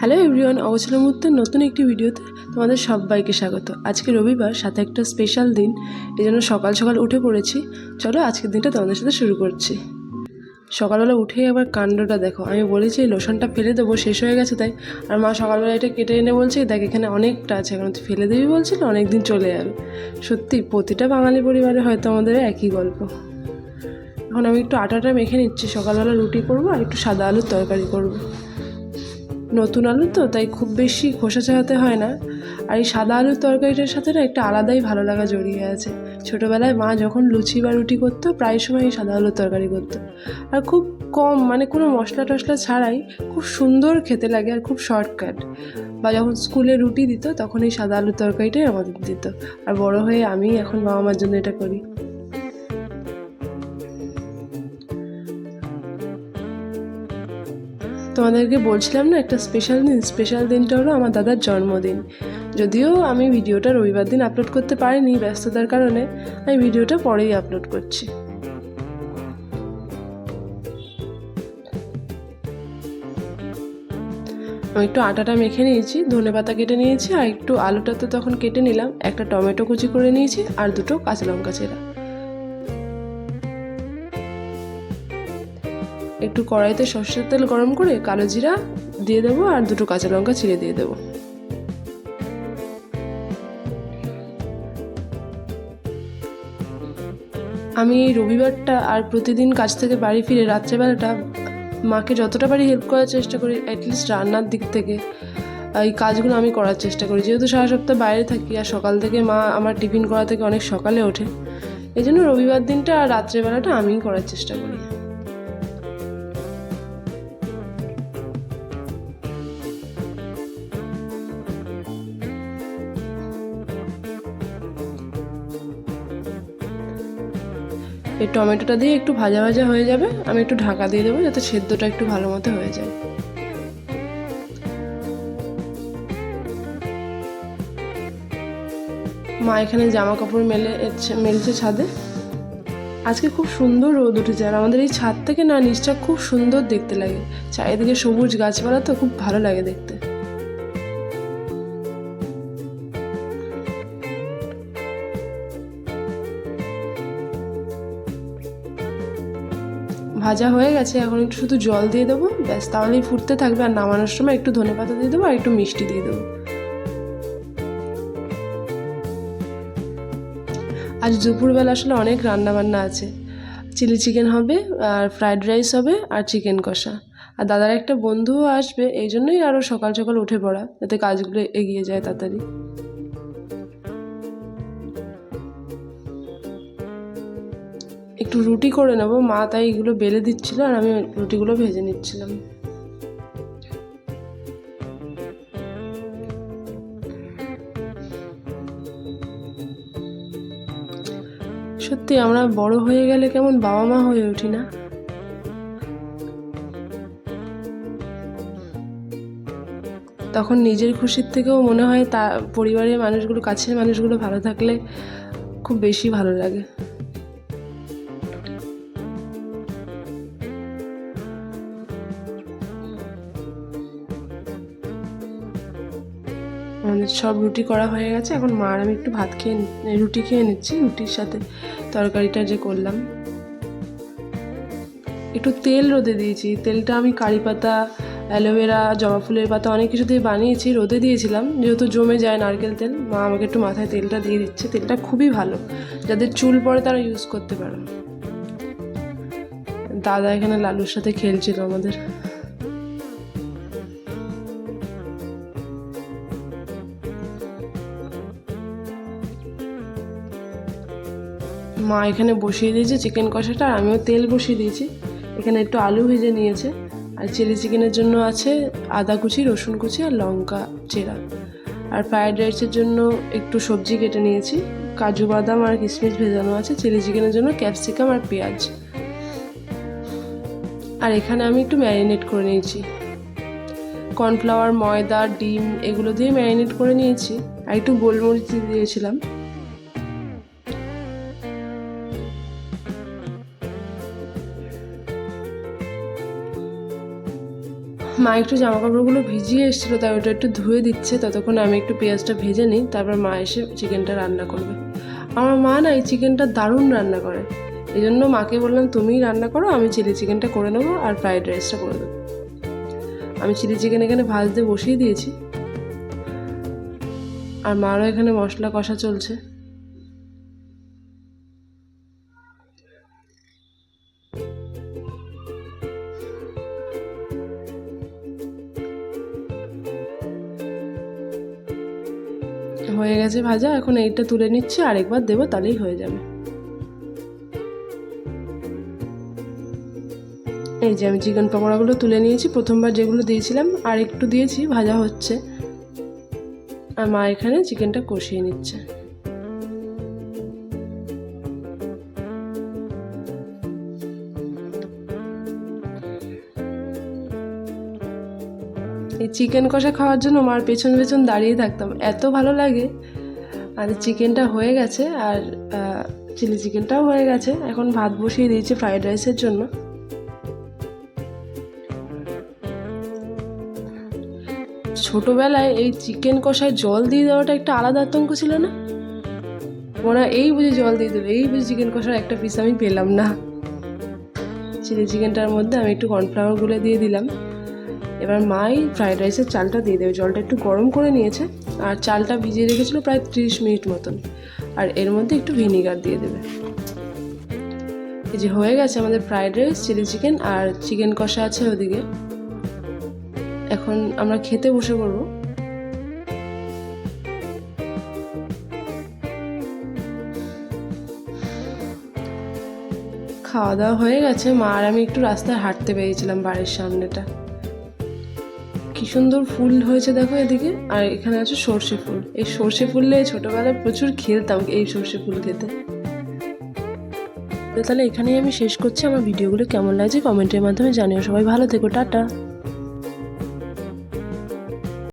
Hello everyone অবচল মুহূর্তের নতুন একটি ভিডিওতে তোমাদের সবাইকে স্বাগত। আজকে রবিবার, সাথে একটা স্পেশাল দিন এই জন্য সকাল সকাল উঠে পড়েছি। চলো আজকের দিনটা তোমাদের সাথে শুরু করছি। সকালবেলা উঠেই আবার কাণ্ডটা দেখো। আমি বলেছি লোশনটা ফেলে দেবো, শেষ হয়ে গেছে তাই। আর মা সকালবেলা এটা কেটে এনে বলছে, দেখ, এখানে অনেকটা আছে, এখন তুই ফেলে দিবি বলছিল অনেক দিন চলে যাবে। সত্যি, প্রতিটা বাঙালি পরিবারে হয়তো আমাদের একই গল্প। এখন আমি একটু আটাটা মেখে নিচ্ছি, সকালবেলা রুটি করব আর একটু সাদা আলুর তরকারি করব। নতুন আলু তো, তাই খুব বেশি খোসা ছাড়াতে হয় না। আর এই সাদা আলুর তরকারিটার সাথে না একটা আলাদাই ভালো লাগা জড়িয়ে আছে। ছোটোবেলায় মা যখন লুচি বা রুটি করতো, প্রায় সময় এই সাদা আলুর তরকারি করতো। আর খুব কম মানে কোনো মশলা টশলা ছাড়াই খুব সুন্দর খেতে লাগে আর খুব শর্টকাট। বা যখন স্কুলে রুটি দিত, তখন এই সাদা আলুর তরকারিটাই আমাদের দিত। আর বড় হয়ে আমি, এখন বাবা মার জন্য এটা করি। তোমাদেরকে বলছিলাম না, একটা স্পেশাল দিন স্পেশাল দিনটা হলো আমার দাদার জন্মদিন। যদিও আমি ভিডিওটা রবিবার দিন আপলোড করতে পারিনি ব্যস্ততার কারণে, আমি ভিডিওটা পরেই আপলোড করছি। আমি একটু আটাটা মেখে নিয়েছি, ধনে পাতা কেটে নিয়েছি, আর একটু আলুটা তো তখন কেটে নিলাম। একটা টমেটো কুচি করে নিয়েছি, আর দুটো কাঁচা লঙ্কা চেরা একটু কড়াইতে সর্ষের তেল গরম করে কালো জিরা দিয়ে দেবো আর দুটো কাঁচা লঙ্কা ছিঁড়ে দিয়ে দেবো। আমি এই রবিবারটা আর প্রতিদিন কাজ থেকে বাড়ি ফিরে রাত্রেবেলাটা মাকে যতটা পারি হেল্প করার চেষ্টা করি অ্যাটলিস্ট রান্নার দিক থেকে এই কাজগুলো আমি করার চেষ্টা করি। যেহেতু সারা সপ্তাহ বাইরে থাকি আর সকাল থেকে মা আমার টিফিন করা থেকে অনেক সকালে ওঠে এই জন্য রবিবার দিনটা আর রাত্রেবেলাটা আমিই করার চেষ্টা করি। এই টমেটোটা দিয়ে একটু ভাজা ভাজা হয়ে যাবে, আমি একটু ঢাকা দিয়ে দেবো যাতে সেদ্ধটা একটু ভালো মতো হয়ে যায়। মা এখানে জামা কাপড় মেলে মেলছে ছাদে। আজকে খুব সুন্দর রোদ উঠেছে আর আমাদের এই ছাদ থেকে না নিচটা খুব সুন্দর দেখতে লাগে। চারিদিকে সবুজ গাছপালা তো খুব ভালো লাগে দেখতে। ভাজা হয়ে গেছে, এখন একটু শুধু জল দিয়ে দেবো। ব্যাস, তাহলেই ফুটতে থাকবে। আর নামানোর সময় একটু ধনে পাতা দিয়ে দেবো আর একটু মিষ্টি দিয়ে দেবো। আজ দুপুরবেলা আসলে অনেক রান্না বান্না আছে। চিলি চিকেন হবে, আর ফ্রাইড রাইস হবে, আর চিকেন কষা। আর দাদার একটা বন্ধুও আসবে, এই জন্যই আরও সকাল সকাল উঠে পড়া, যাতে কাজগুলো এগিয়ে যায় তাড়াতাড়ি। একটু রুটি করে নেব। মা তাই এগুলো বেলে দিচ্ছিল আর আমি রুটিগুলো ভেজে নিচ্ছিলাম। সত্যি আমরা বড় হয়ে গেলে কেমন বাবা মা হয়ে উঠি না? তখন নিজের খুশির থেকেও মনে হয় তা, পরিবারের মানুষগুলো, কাছের মানুষগুলো ভালো থাকলে খুব বেশি ভালো লাগে। আমাদের সব রুটি করা হয়ে গেছে। এখন মা আর আমি একটু ভাত খেয়ে রুটি খেয়ে নিচ্ছি, রুটির সাথে তরকারিটা যে করলাম। একটু তেল রোদে দিয়েছি। তেলটা আমি কারি পাতা, অ্যালোভেরা, জবা ফুলের পাতা অনেক কিছু দিয়ে বানিয়েছি, রোদে দিয়েছিলাম। যেহেতু জমে যায় নারকেল তেল, মা আমাকে একটু মাথায় তেলটা দিয়ে দিচ্ছে। তেলটা খুবই ভালো। যাদের চুল পড়ে তারা ইউজ করতে পারো। দাদা এখানে লালুর সাথে খেলছিল আমাদের। মা এখানে বসিয়ে দিয়েছে চিকেন কষাটা, আর আমিও তেল বসিয়ে দিয়েছি। এখানে একটু আলু ভেজে নিয়েছে। আর চিলি চিকেনের জন্য আছে আদা কুচি, রসুন কুচি আর লঙ্কা চেরা। আর ফ্রায়েড রাইসের জন্য একটু সবজি কেটে নিয়েছি। কাজু বাদাম আর কিশমিশ ভেজানো আছে। চিলি চিকেনের জন্য ক্যাপসিকাম আর পেঁয়াজ। আর এখানে আমি একটু ম্যারিনেট করে নিয়েছি। কর্নফ্লাওয়ার ময়দা, ডিম, এগুলো দিয়ে ম্যারিনেট করে নিয়েছি। আর একটু গোলমরিচ দিয়েছিলাম। মা একটু জামা কাপড়গুলো ভিজিয়ে এসেছিল, তাই ওটা একটু ধুয়ে দিচ্ছে। ততক্ষণ আমি একটু পেঁয়াজটা ভেজে নিই, তারপর মা এসে চিকেনটা রান্না করবে। আমার মা না এই চিকেনটা দারুণ রান্না করে। এই জন্য মাকে বললাম, তুমিই রান্না করো, আমি চিলি চিকেনটা করে নেব আর ফ্রাইড রাইসটা করে দেবো। আমি চিলি চিকেন এখানে ভাজতে বসিয়ে দিয়েছি। আর মারও এখানে মশলা কষা চলছে। হয়ে গেছে ভাজা, এখন এইটা তুলে নিচ্ছি, আরেকবার দেবো, তাহলেই হয়ে যাবে। এই যে আমি চিকেন পকোড়াগুলো তুলে নিয়েছি, প্রথমবার যেগুলো দিয়েছিলাম, আর একটু দিয়েছি, ভাজা হচ্ছে। আর মা এখানে চিকেনটা কষিয়ে নিচ্ছে। এই চিকেন কষা খাওয়ার জন্য মার পেছন পেছন দাঁড়িয়ে থাকতাম। এত ভালো লাগে। আর চিকেনটা হয়ে গেছে আর চিলি চিকেনটাও হয়ে গেছে। এখন ভাত বসিয়ে দিয়েছি ফ্রাইড রাইসের জন্য। ছোটোবেলায় এই চিকেন কষায় জল দিয়ে দেওয়াটা একটা আলাদা আতঙ্ক ছিল না? মনে হয় এই বুঝে জল দিয়ে দেবে, এই বুঝি চিকেন কষার একটা পিস আমি পেলাম না। চিলি চিকেনটার মধ্যে আমি একটু কর্নফ্লাওয়ার গুলে দিয়ে দিলাম। এবার মাই ফ্রাইড রাইসের চালটা দিয়ে দেবে। জলটা একটু গরম করে নিয়েছে আর চালটা ভিজিয়ে রেখেছিলো প্রায় ত্রিশ মিনিট মতন। আর এর মধ্যে একটু ভিনিগার দিয়ে দেবে। এই যে হয়ে গেছে আমাদের ফ্রাইড রাইস, চিলি চিকেন আর চিকেন কষা আছে ওদিকে। এখন আমরা খেতে বসে পড়ব। খাওয়া দাওয়া হয়ে গেছে। মা আর আমি একটু রাস্তায় হাঁটতে পেরেছিলাম বাড়ির সামনেটা। সুন্দর ফুল হয়েছে দেখো এদিকে, আর এখানে আছে সর্ষে ফুল। এই সর্ষে ফুললে ছোটবেলায় প্রচুর খেলতাম এই সর্ষে ফুল খেতে। তাহলে এখানেই আমি শেষ করছি। আমার ভিডিওগুলো কেমন লাগছে কমেন্টের মাধ্যমে জানিও। সবাই ভালো থেকো, টাটা।